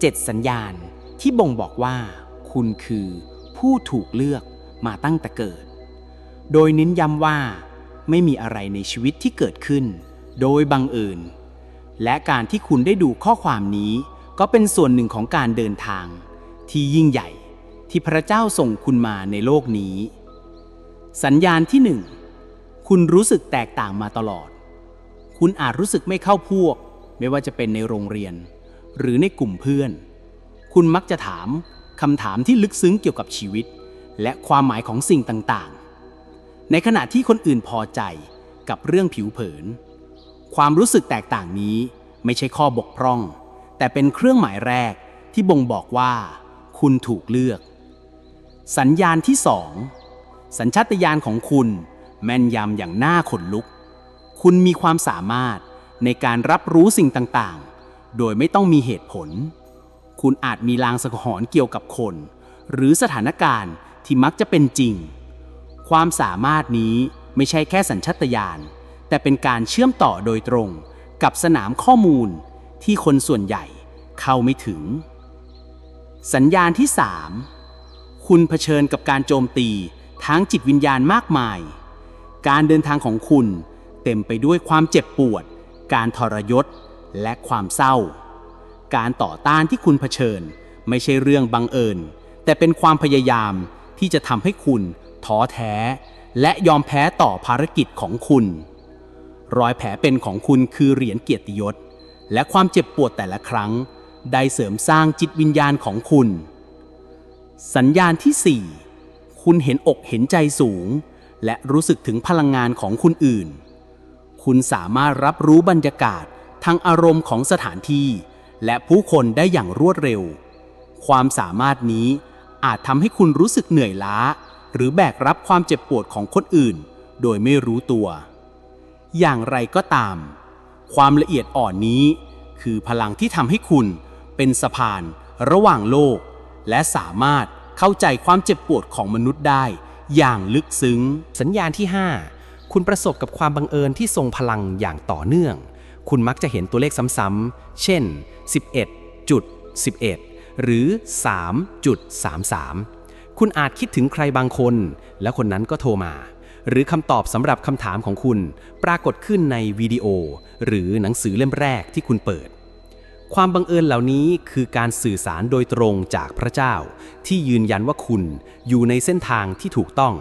เจ็ดสัญญาณที่บ่งบอกว่า คุณคือผู้ถูกเลือกมาตั้งแต่เกิด โดยเน้นย้ำว่า ไม่มีอะไรในชีวิตที่เกิดขึ้น โดยบังเอิญและการที่คุณได้ดูข้อความนี้ ก็เป็นส่วนหนึ่งของการเดินทาง ที่ยิ่งใหญ่ที่พระเจ้าส่งคุณมาในโลกนี้ สัญญาณที่หนึ่งคุณรู้สึกแตกต่างมาตลอด คุณอาจรู้สึกไม่เข้าพวก ไม่ว่าจะเป็นในโรงเรียน หรือในกลุ่มเพื่อน คุณมักจะถามคำถามที่ลึกซึ้งเกี่ยวกับชีวิต และความหมายของสิ่งต่างๆ ในขณะที่คนอื่นพอใจกับเรื่องผิวเผิน ความรู้สึกแตกต่างนี้ไม่ใช่ข้อบกพร่อง แต่เป็นเครื่องหมายแรกที่บ่งบอกว่า คุณถูกเลือก สัญญาณที่สองสัญชาตญาณของคุณแม่นยำอย่างน่าขนลุก คุณมีความสามารถในการรับรู้สิ่งต่างๆ โดยไม่ต้องมีเหตุผล คุณอาจมีลางสังหรณ์เกี่ยวกับคน หรือสถานการณ์ที่มักจะเป็นจริง ความสามารถนี้ไม่ใช่แค่สัญชาตญาณ แต่เป็นการเชื่อมต่อโดยตรงกับสนามข้อมูลที่คนส่วนใหญ่เข้าไม่ถึง สัญญาณที่ 3 คุณเผชิญกับการโจมตีทางจิตวิญญาณมากมาย การเดินทางของคุณเต็มไปด้วยความเจ็บปวด การทรยศ และความเศร้า การต่อต้านที่คุณเผชิญ ไม่ใช่เรื่องบังเอิญ แต่เป็นความพยายามที่จะทำให้คุณท้อแท้ และยอมแพ้ต่อภารกิจของคุณ รอยแผลเป็นของคุณคือเหรียญเกียรติยศ และความเจ็บปวดแต่ละครั้ง ได้เสริมสร้างจิตวิญญาณของคุณ สัญญาณที่ 4 คุณเห็นอกเห็นใจสูง และรู้สึกถึงพลังงานของคุณอื่น คุณสามารถรับรู้บรรยากาศ ทางอารมณ์ของสถานที่ และผู้คนได้อย่างรวดเร็ว ความสามารถนี้อาจทำให้คุณรู้สึกเหนื่อยล้า หรือแบกรับความเจ็บปวดของคนอื่น โดยไม่รู้ตัว อย่างไรก็ตาม ความละเอียดอ่อนนี้ คือพลังที่ทำให้คุณเป็นสะพานระหว่างโลก และสามารถเข้าใจความเจ็บปวดของมนุษย์ได้อย่างลึกซึ้ง สัญญาณที่ 5 คุณประสบกับความบังเอิญที่ทรงพลังอย่างต่อเนื่อง คุณมักจะเห็นตัวเลขซ้ำๆ เช่น 11.11 หรือ 3.33 คุณอาจคิดถึงใครบางคน แล้วคนนั้นก็โทรมา หรือคำตอบสำหรับคำถามของคุณปรากฏขึ้นในวิดีโอ หรือหนังสือเล่มแรกที่คุณเปิด ความบังเอิญเหล่านี้คือการสื่อสารโดยตรงจากพระเจ้า ที่ยืนยันว่าคุณอยู่ในเส้นทางที่ถูกต้อง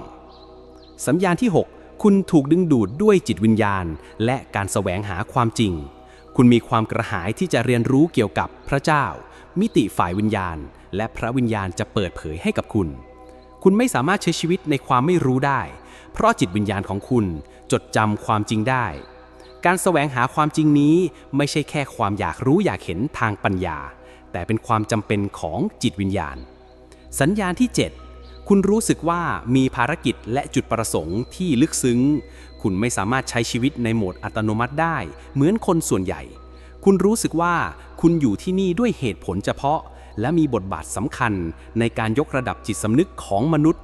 สัญญาณที่ 6 คุณถูกดึงดูดด้วยจิตวิญญาณ และการแสวงหาความจริง คุณมีความกระหายที่จะเรียนรู้เกี่ยวกับพระเจ้า มิติฝ่ายวิญญาณ และพระวิญญาณจะเปิดเผยให้กับคุณ คุณไม่สามารถใช้ชีวิตในความไม่รู้ได้ เพราะจิตวิญญาณของคุณจดจำความจริงได้ การแสวงหาความจริงนี้ไม่ใช่แค่ความอยากรู้อยากเห็นทางปัญญา แต่เป็นความจำเป็นของจิตวิญญาณ สัญญาณที่ 7 คุณรู้สึกว่ามีภารกิจและจุดประสงค์ที่ลึกซึ้ง คุณไม่สามารถใช้ชีวิตในโหมดอัตโนมัติได้ เหมือนคนส่วนใหญ่ คุณรู้สึกว่าคุณอยู่ที่นี่ด้วยเหตุผลเฉพาะ และมีบทบาทสำคัญในการยกระดับจิตสำนึกของมนุษย์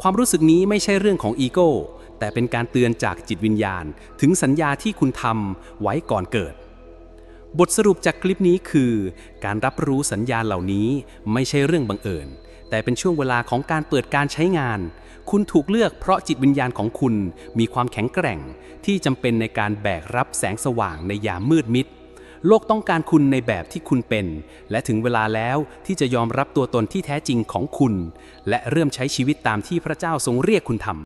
ความรู้สึกนี้ไม่ใช่เรื่องของอีโก้ แต่เป็นการเตือนจากจิตวิญญาณ ถึงสัญญาที่คุณทำไว้ก่อนเกิดบทสรุปจากคลิปนี้คือ การรับรู้สัญญาณเหล่านี้ไม่ใช่เรื่องบังเอิญ แต่เป็นช่วงเวลาของการเปิดการใช้งาน คุณถูกเลือกเพราะจิตวิญญาณของคุณมีความแข็งแกร่ง ที่จำเป็นในการแบกรับแสงสว่างในยามมืดมิด โลกต้องการคุณในแบบที่คุณเป็น และถึงเวลาแล้วที่จะยอมรับตัวตนที่แท้จริงของคุณ และเริ่มใช้ชีวิตตามที่พระเจ้าทรงเรียกคุณทำ